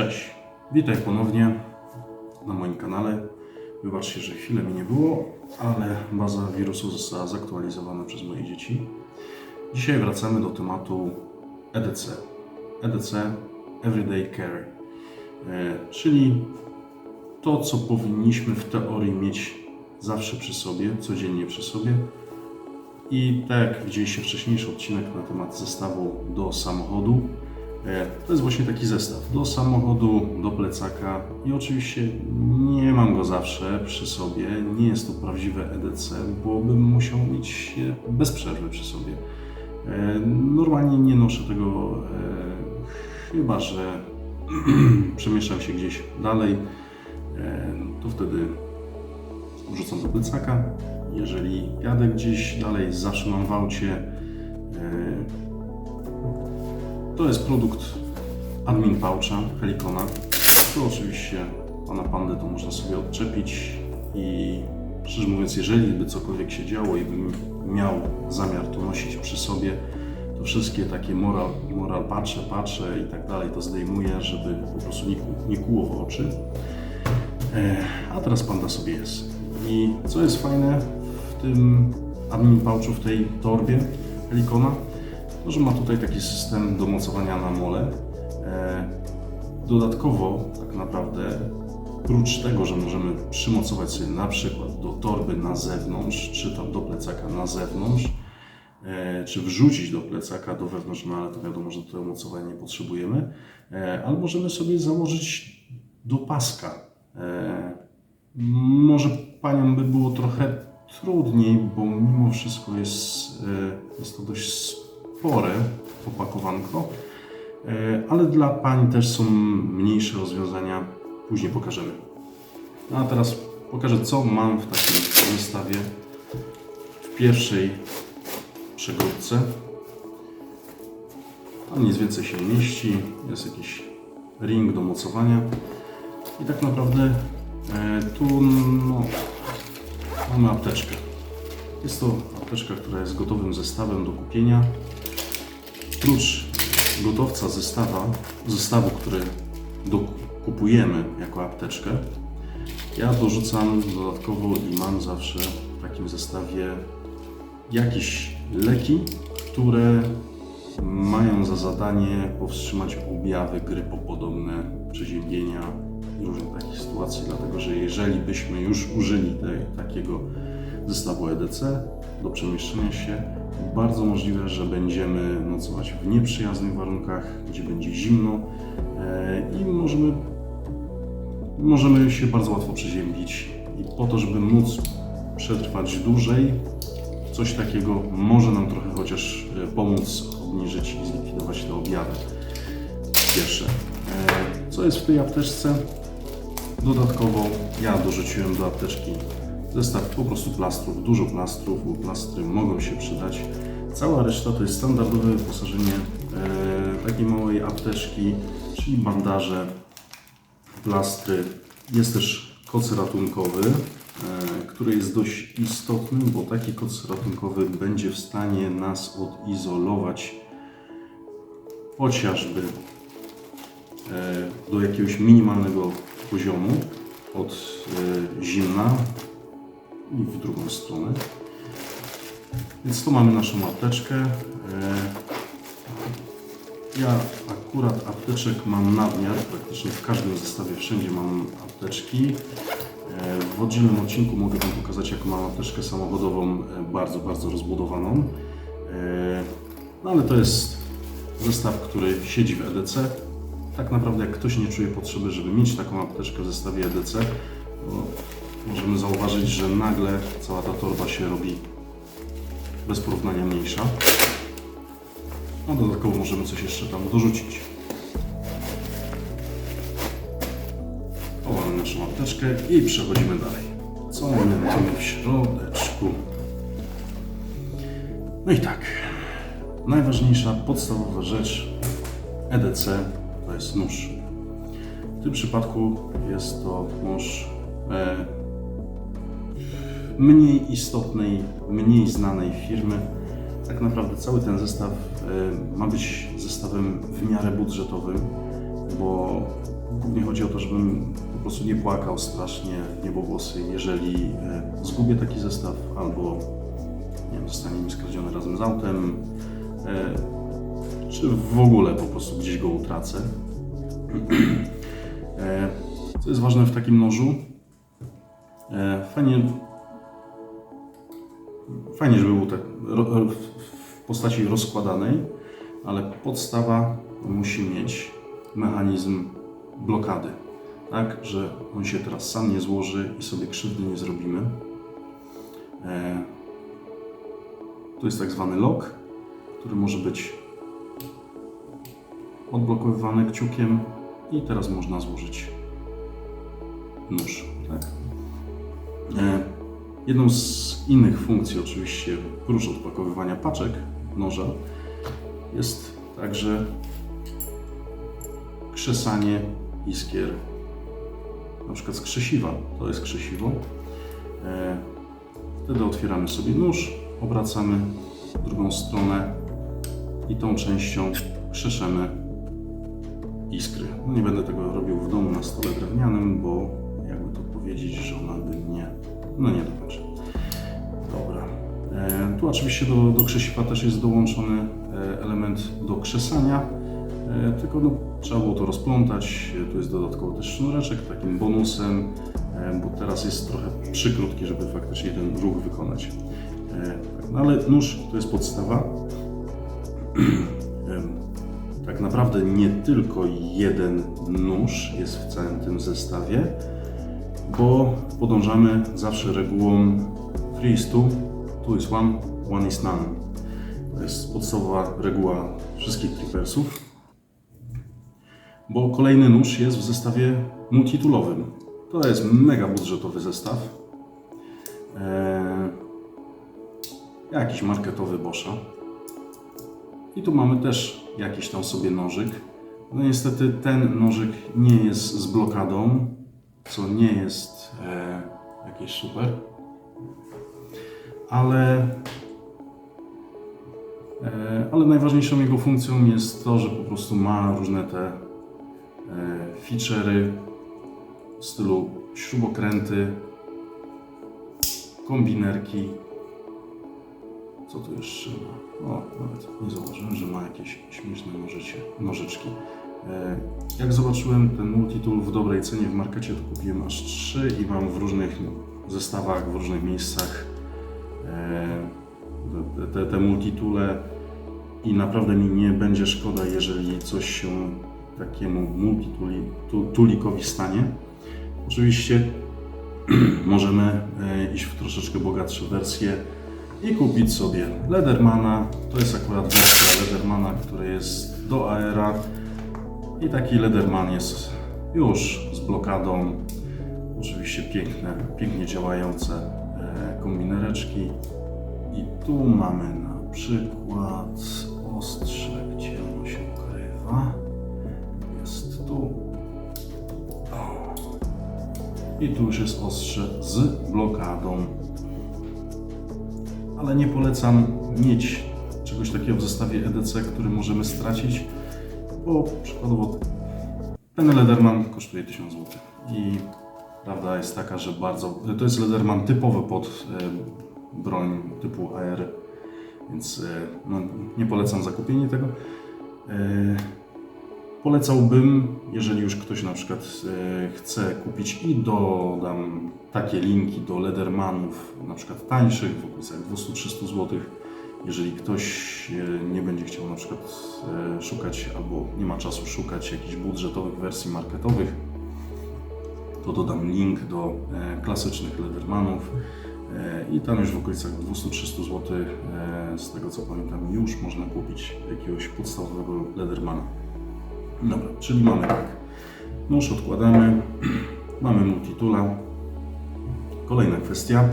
Cześć, witaj ponownie na moim kanale. Wybaczcie, że chwilę mi nie było, ale baza wirusu została zaktualizowana przez moje dzieci. Dzisiaj wracamy do tematu EDC. EDC Everyday Carry, e, czyli to, co powinniśmy w teorii mieć zawsze przy sobie, codziennie przy sobie. I tak jak widzieliście wcześniejszy odcinek na temat zestawu do samochodu, to jest właśnie taki zestaw do samochodu, do plecaka i oczywiście nie mam go zawsze przy sobie, nie jest to prawdziwe EDC, bo bym musiał mieć je bez przerwy przy sobie. E, Normalnie nie noszę tego, e, chyba że przemieszczam się gdzieś dalej, e, to wtedy wrzucam do plecaka. Jeżeli jadę gdzieś dalej, zawsze mam w aucie. To jest produkt admin poucha Helicona. Tu oczywiście pana pandę to można sobie odczepić i szczerze mówiąc, jeżeli by cokolwiek się działo i bym miał zamiar to nosić przy sobie, to wszystkie takie moral, moral patrzę, patrzę i tak dalej to zdejmuję, żeby po prostu nie, nie w oczy. E, A teraz panda sobie jest. I co jest fajne w tym admin pouchu, w tej torbie Helicona, to że ma tutaj taki system do mocowania na mole. E, Dodatkowo, tak naprawdę, prócz tego, że możemy przymocować sobie na przykład do torby na zewnątrz, czy tam do plecaka na zewnątrz, e, czy wrzucić do plecaka do wewnątrz, no ale to wiadomo, że tego mocowania nie potrzebujemy, e, ale możemy sobie założyć do paska. E, może Paniom by było trochę trudniej, bo mimo wszystko jest, jest to dość spore opakowanko, e, ale dla Pań też są mniejsze rozwiązania, później pokażemy. No a teraz pokażę, co mam w takim zestawie w pierwszej przegródce. Tam nic więcej się nie mieści, jest jakiś ring do mocowania i tak naprawdę e, tu no, mamy apteczkę. Jest to apteczka, która jest gotowym zestawem do kupienia. Prócz gotowca zestawa, zestawu, który kupujemy jako apteczkę, ja dorzucam dodatkowo i mam zawsze w takim zestawie jakieś leki, które mają za zadanie powstrzymać objawy grypopodobne, przeziębienia i różnych takich sytuacji, dlatego że jeżeli byśmy już użyli tej, takiego zestawu EDC do przemieszczenia się, bardzo możliwe, że będziemy nocować w nieprzyjaznych warunkach, gdzie będzie zimno e, i możemy, możemy się bardzo łatwo przeziębić. I po to, żeby móc przetrwać dłużej, coś takiego może nam trochę chociaż e, pomóc obniżyć i zlikwidować te objawy. Pierwsze. E, Co jest w tej apteczce? Dodatkowo ja dorzuciłem do apteczki zestaw po prostu plastrów, dużo plastrów, bo plastry mogą się przydać. Cała reszta to jest standardowe wyposażenie e, takiej małej apteczki, czyli bandaże, plastry. Jest też koc ratunkowy, e, który jest dość istotny, bo taki koc ratunkowy będzie w stanie nas odizolować chociażby e, do jakiegoś minimalnego poziomu od zimna i w drugą stronę. Więc tu mamy naszą apteczkę. E, Ja akurat apteczek mam nadmiar, praktycznie w każdym zestawie wszędzie mam apteczki. E, W oddzielnym odcinku mogę Wam pokazać, jak mam apteczkę samochodową e, bardzo, bardzo rozbudowaną. No ale to jest zestaw, który siedzi w EDC. Tak naprawdę jak ktoś nie czuje potrzeby, żeby mieć taką apteczkę w zestawie EDC, możemy zauważyć, że nagle cała ta torba się robi bez porównania mniejsza. A dodatkowo możemy coś jeszcze tam dorzucić. Chowamy naszą apteczkę i przechodzimy dalej. Co mamy tu w środeczku? No i tak, najważniejsza, podstawowa rzecz EDC to jest nóż. W tym przypadku jest to nóż e, mniej istotnej, mniej znanej firmy. Tak naprawdę cały ten zestaw e, ma być zestawem w miarę budżetowym, bo Głównie chodzi o to, żebym po prostu nie płakał strasznie w niebogłosy, jeżeli e, zgubię taki zestaw albo nie wiem, zostanie mi skradziony razem z autem, e, czy w ogóle po prostu gdzieś go utracę. Co jest ważne w takim nożu? Fajnie, fajnie żeby był tak w postaci rozkładanej, ale podstawa musi mieć mechanizm blokady, tak, że on się teraz sam nie złoży i sobie krzywdy nie zrobimy. E, to jest tak zwany lock, który może być odblokowywany kciukiem i teraz można złożyć nóż. Tak? Jedną z innych funkcji, oczywiście prócz odpakowywania paczek noża, jest także krzesanie iskier, na przykład z krzesiwa. To jest krzesiwo. E, wtedy otwieramy sobie nóż, obracamy drugą stronę i tą częścią krzeszemy iskry. No nie będę tego robił w domu na stole drewnianym, bo jakby to powiedzieć, że ona by nie, no nie dokończy. Dobra. E, tu oczywiście do, do krzesiwa też jest dołączony e, element do krzesania, e, tylko no, trzeba było to rozplątać. E, Tu jest dodatkowo też sznureczek takim bonusem, e, bo teraz jest trochę przykrótki, żeby faktycznie ten ruch wykonać. E, tak, no ale nóż to jest podstawa. Tak naprawdę nie tylko jeden nóż jest w całym tym zestawie, bo podążamy zawsze regułą 3 is 2, 2 is 1, 1 is none. To jest podstawowa reguła wszystkich Clippersów. Bo kolejny nóż jest w zestawie multitoolowym. To jest mega budżetowy zestaw. Eee, jakiś marketowy Boscha. I tu mamy też jakiś tam sobie nożyk. No niestety ten nożyk nie jest z blokadą, co nie jest e, jakieś super. Ale, e, ale najważniejszą jego funkcją jest to, że po prostu ma różne te e, feature'y w stylu śrubokręty, kombinerki, co tu jeszcze ma? O, nawet nie zauważyłem, że ma jakieś śmieszne nożycie, nożyczki. E, Jak zobaczyłem ten multitool w dobrej cenie w markecie, to kupiłem aż trzy i mam w różnych zestawach, w różnych miejscach e, te, te, te multitoole i naprawdę mi nie będzie szkoda, jeżeli coś się takiemu multitoolikowi stanie. Oczywiście możemy e, iść w troszeczkę bogatsze wersje i kupić sobie Ledermana. To jest akurat wersja Ledermana, która jest do Aera i taki Lederman jest już z blokadą. Oczywiście piękne, pięknie działające e, kombinereczki. I tu mamy na przykład ostrze, gdzie ono się ukrywa. Jest tu. I tu już jest ostrze z blokadą ale nie polecam mieć czegoś takiego w zestawie EDC, który możemy stracić, bo przykładowo ten Lederman kosztuje 1000 zł i prawda jest taka, że bardzo, to jest Lederman typowy pod e, broń typu AR, więc e, no, nie polecam zakupienia tego. E, Polecałbym, jeżeli już ktoś na przykład e, chce kupić i dodam takie linki do Ledermanów, na przykład tańszych, w okolicach 200-300 zł. Jeżeli ktoś e, nie będzie chciał na przykład e, szukać albo nie ma czasu szukać jakichś budżetowych wersji marketowych, to dodam link do e, klasycznych Ledermanów e, i tam już w okolicach 200-300 zł, z tego co pamiętam, już można kupić jakiegoś podstawowego Ledermana. Dobra, czyli mamy tak. Nóż odkładamy, mamy multitula. Kolejna kwestia.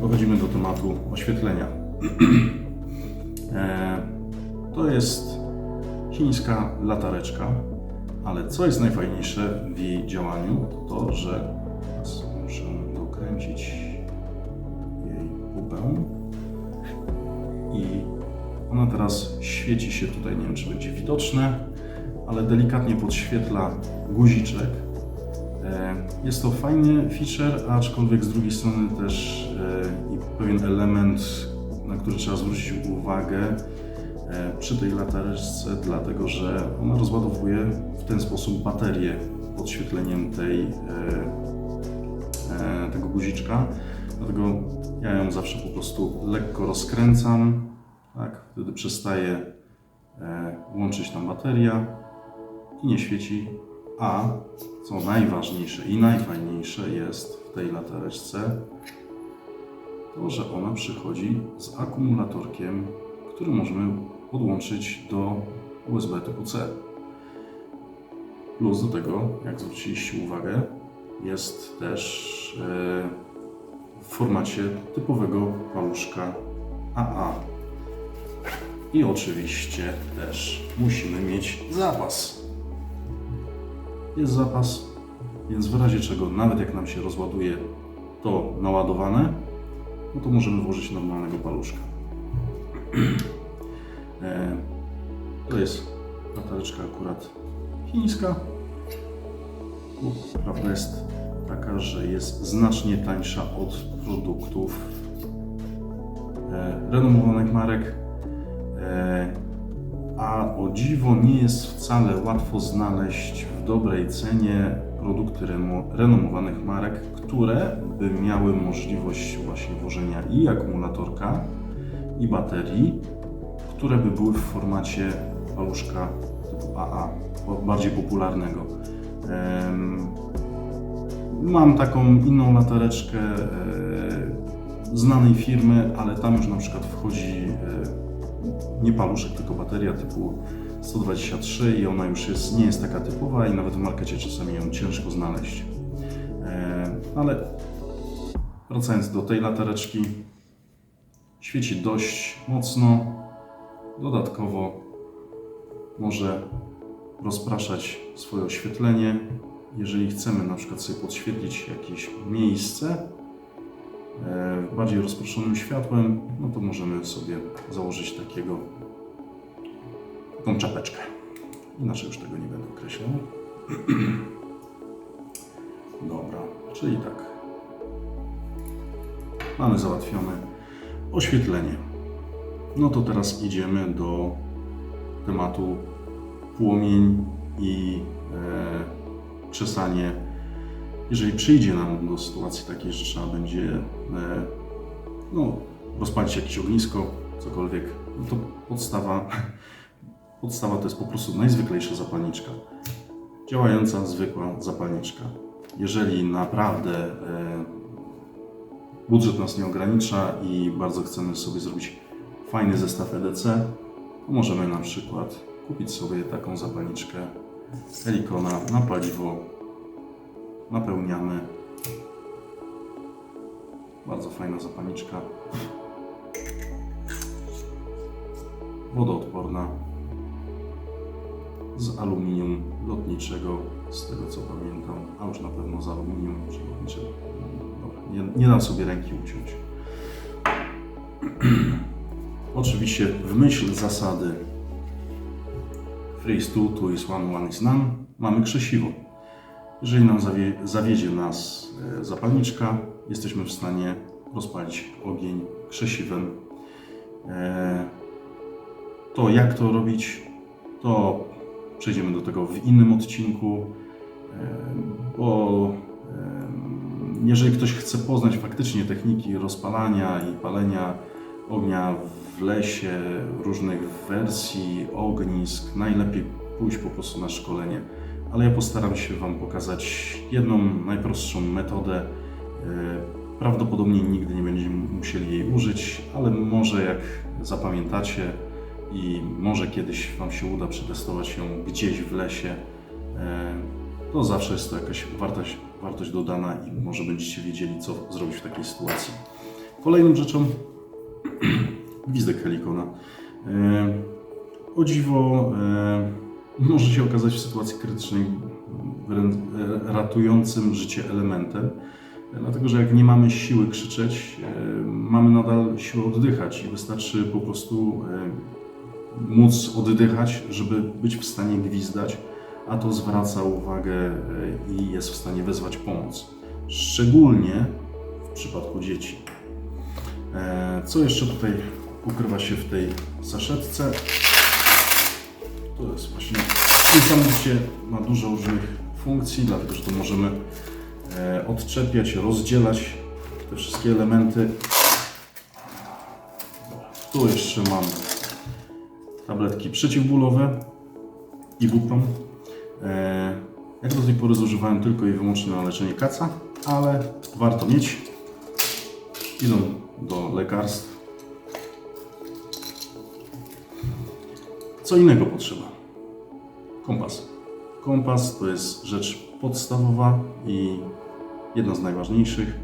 Dochodzimy do tematu oświetlenia. E, to jest chińska latareczka, ale co jest najfajniejsze w jej działaniu, to to, że muszę dokręcić jej pupę i ona teraz świeci się tutaj, nie wiem czy będzie widoczne, ale delikatnie podświetla guziczek. E, Jest to fajny feature, aczkolwiek z drugiej strony też e, pewien element, na który trzeba zwrócić uwagę e, przy tej latareczce, dlatego że ona rozładowuje w ten sposób baterię podświetleniem tej, tego guziczka. Dlatego ja ją zawsze po prostu lekko rozkręcam, tak? wtedy przestaje łączyć tam bateria i nie świeci. A co najważniejsze i najfajniejsze jest w tej latareczce, to że ona przychodzi z akumulatorkiem, który możemy podłączyć do USB typu C. Plus do tego, jak zwróciliście uwagę, jest też e, w formacie typowego paluszka AA. I oczywiście też musimy mieć zapas. Jest zapas, więc w razie czego, nawet jak nam się rozładuje to naładowane, no to możemy włożyć normalnego paluszka. E, To jest latareczka akurat chińska. Prawda jest taka, że jest znacznie tańsza od produktów e, renomowanych marek. E, a o dziwo nie jest wcale łatwo znaleźć w dobrej cenie produkty renomowanych marek, które by miały możliwość właśnie włożenia i akumulatorka, i baterii, które by były w formacie paluszka typu AA, bardziej popularnego. Mam taką inną latareczkę e, znanej firmy, ale tam już na przykład wchodzi e, nie paluszek, tylko bateria typu 123 i ona już jest, nie jest taka typowa i nawet w markecie czasami ją ciężko znaleźć. E, ale wracając do tej latareczki, świeci dość mocno. Dodatkowo może rozpraszać swoje oświetlenie. Jeżeli chcemy na przykład sobie podświetlić jakieś miejsce e, bardziej rozproszonym światłem, no to możemy sobie założyć takiego taką czapeczkę. Inaczej już tego nie będę określał. Dobra, czyli tak. Mamy załatwione oświetlenie. No to teraz idziemy do tematu płomień i e. Jeżeli przyjdzie nam do sytuacji takiej, że trzeba będzie e, no, rozpalić jakieś ognisko, cokolwiek, no to podstawa, podstawa to jest po prostu najzwyklejsza zapalniczka. Działająca, zwykła zapalniczka. Jeżeli naprawdę e, budżet nas nie ogranicza i bardzo chcemy sobie zrobić fajny zestaw EDC, to możemy na przykład kupić sobie taką zapalniczkę Helikona na paliwo. Napełniamy. Bardzo fajna zapalniczka. Wodoodporna. Z aluminium lotniczego, z tego co pamiętam, a już na pewno z aluminium lotniczego. Nie, nie dam sobie ręki uciąć. Oczywiście w myśl zasady Free two, two is one, one is none mamy krzesiwo. Jeżeli nam zawie, zawiedzie nas e, zapalniczka, jesteśmy w stanie rozpalić ogień krzesiwem. E, To jak to robić, to przejdziemy do tego w innym odcinku, e, bo e, jeżeli ktoś chce poznać faktycznie techniki rozpalania i palenia ognia w lesie, różnych wersji ognisk, najlepiej pójść po prostu na szkolenie. Ale ja postaram się Wam pokazać jedną najprostszą metodę. E, Prawdopodobnie nigdy nie będziemy musieli jej użyć, ale może jak zapamiętacie i może kiedyś Wam się uda przetestować ją gdzieś w lesie, e, to zawsze jest to jakaś wartość, wartość dodana i może będziecie wiedzieli, co zrobić w takiej sytuacji. Kolejną rzeczą gwizdek helikona. E, O dziwo e, może się okazać w sytuacji krytycznej ratującym życie elementem, dlatego że jak nie mamy siły krzyczeć, mamy nadal siłę oddychać i wystarczy po prostu móc oddychać, żeby być w stanie gwizdać, a to zwraca uwagę e, i jest w stanie wezwać pomoc. Szczególnie w przypadku dzieci. E, Co jeszcze tutaj ukrywa się w tej saszetce? To jest właśnie niesamowicie ma dużo różnych funkcji, dlatego że to możemy e, odczepiać, rozdzielać te wszystkie elementy. Tu jeszcze mamy tabletki przeciwbólowe, ibuprom. E, Jak do tej pory zużywałem tylko i wyłącznie na leczenie kaca, ale warto mieć. Idą do lekarstw. Co innego potrzeba? Kompas. Kompas to jest rzecz podstawowa i jedna z najważniejszych,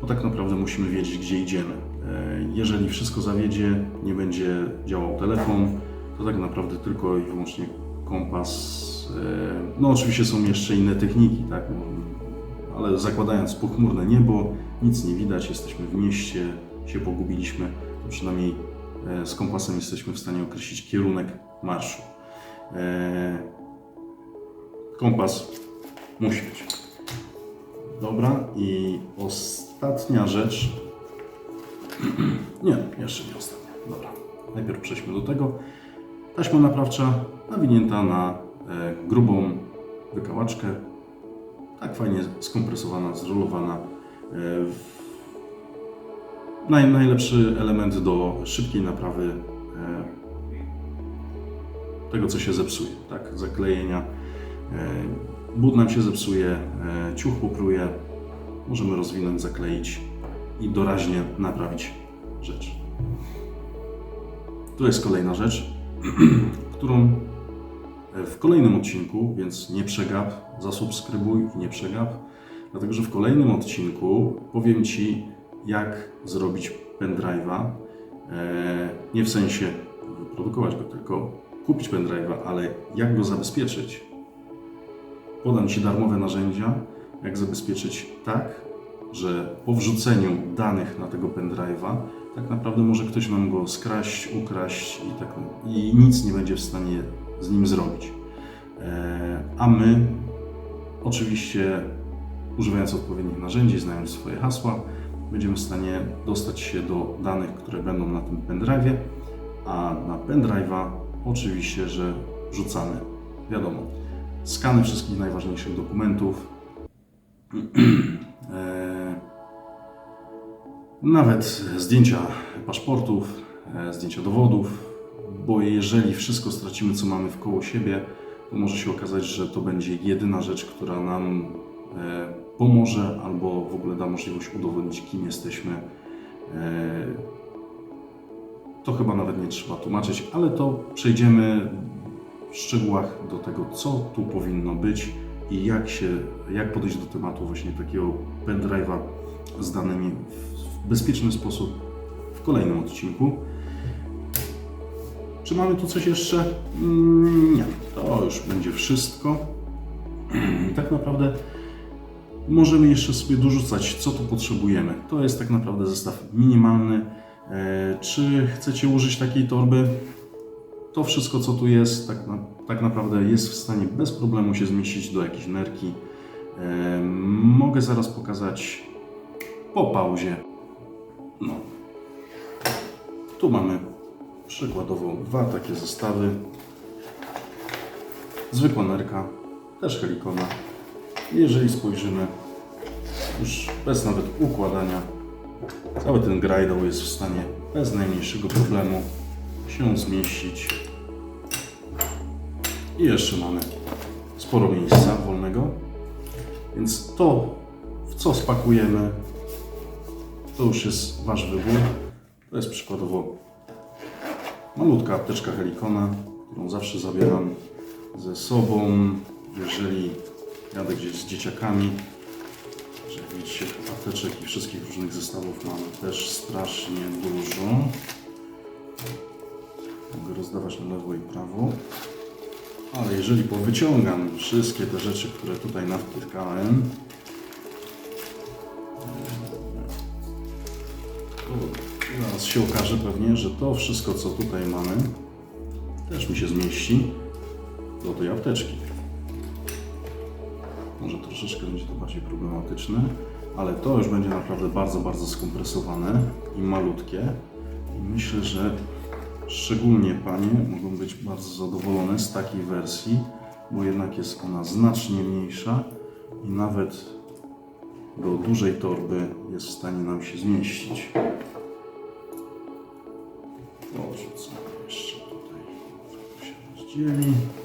bo tak naprawdę musimy wiedzieć, gdzie idziemy. E, Jeżeli wszystko zawiedzie, nie będzie działał telefon, to tak naprawdę tylko i wyłącznie kompas. e, No oczywiście są jeszcze inne techniki, tak, no, ale zakładając pochmurne niebo, nic nie widać, jesteśmy w mieście, się pogubiliśmy, to przynajmniej e, z kompasem jesteśmy w stanie określić kierunek marszu. E, Kompas musi być. Dobra, i ostatnia rzecz. Nie, jeszcze nie ostatnia. Dobra, najpierw przejdźmy do tego. Taśma naprawcza nawinięta na e, grubą wykałaczkę. Tak fajnie skompresowana, zrolowana. E. Naj, najlepszy element do szybkiej naprawy e, tego, co się zepsuje, tak? Zaklejenia. But nam się zepsuje, ciuch popruje, możemy rozwinąć, zakleić i doraźnie naprawić rzecz. Tu jest kolejna rzecz, którą w kolejnym odcinku, więc nie przegap, zasubskrybuj i nie przegap, dlatego że w kolejnym odcinku powiem Ci, jak zrobić pendrive'a, e, nie w sensie wyprodukować go, tylko kupić pendrive'a, ale jak go zabezpieczyć. Podam Ci darmowe narzędzia, jak zabezpieczyć tak, że po wrzuceniu danych na tego pendrive'a tak naprawdę może ktoś nam go skraść, ukraść i, tak, i nic nie będzie w stanie z nim zrobić. E, A my, oczywiście, używając odpowiednich narzędzi, znając swoje hasła, będziemy w stanie dostać się do danych, które będą na tym pendrive'ie, a na pendrive'a oczywiście, że wrzucamy, wiadomo, skany wszystkich najważniejszych dokumentów, e, nawet zdjęcia paszportów, e, zdjęcia dowodów, bo jeżeli wszystko stracimy, co mamy wkoło siebie, to może się okazać, że to będzie jedyna rzecz, która nam e, pomoże albo w ogóle da możliwość udowodnić, kim jesteśmy. E, To chyba nawet nie trzeba tłumaczyć, ale to przejdziemy w szczegółach do tego, co tu powinno być i jak, się, jak podejść do tematu właśnie takiego pendrive'a z danymi w bezpieczny sposób w kolejnym odcinku. Czy mamy tu coś jeszcze? Mm, Nie, to już będzie wszystko. Tak naprawdę możemy jeszcze sobie dorzucać, co tu potrzebujemy. To jest tak naprawdę zestaw minimalny. E, Czy chcecie użyć takiej torby? To wszystko, co tu jest, tak, na, tak naprawdę jest w stanie bez problemu się zmieścić do jakiejś nerki. E, Mogę zaraz pokazać po pauzie. No. Tu mamy przykładowo dwa takie zestawy. Zwykła nerka, też helikona. Jeżeli spojrzymy, już bez nawet układania, cały ten grajdoł jest w stanie bez najmniejszego problemu się zmieścić. I jeszcze mamy sporo miejsca wolnego. Więc to, w co spakujemy, to już jest Wasz wybór. To jest przykładowo malutka apteczka Helikona, którą zawsze zabieram ze sobą, jeżeli jadę gdzieś z dzieciakami. Że jak widzicie, apteczek i wszystkich różnych zestawów mamy też strasznie dużo. Mogę rozdawać na lewo i prawo. Ale jeżeli powyciągam wszystkie te rzeczy, które tutaj nawtykałem, się okaże pewnie, że to wszystko, co tutaj mamy, też mi się zmieści do tej apteczki. Może troszeczkę będzie to bardziej problematyczne, ale to już będzie naprawdę bardzo, bardzo skompresowane i malutkie. I myślę, że szczególnie panie mogą być bardzo zadowolone z takiej wersji, bo jednak jest ona znacznie mniejsza i nawet do dużej torby jest w stanie nam się zmieścić. Odrzucamy jeszcze tutaj, to się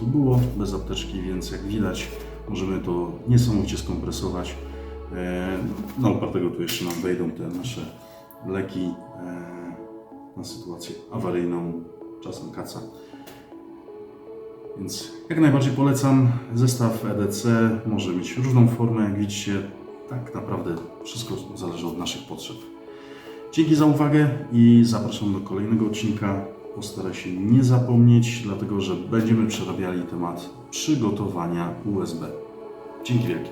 To samo co tu było, bez apteczki, więc jak widać możemy to niesamowicie skompresować. E, No oprócz tego tu jeszcze nam wejdą te nasze leki e, na sytuację awaryjną, czasem kaca. Więc jak najbardziej polecam. Zestaw EDC może mieć różną formę, jak widzicie. Tak naprawdę wszystko zależy od naszych potrzeb. Dzięki za uwagę i zapraszam do kolejnego odcinka. Postaraj się nie zapomnieć, dlatego że będziemy przerabiali temat przygotowania USB. Dzięki wielkie.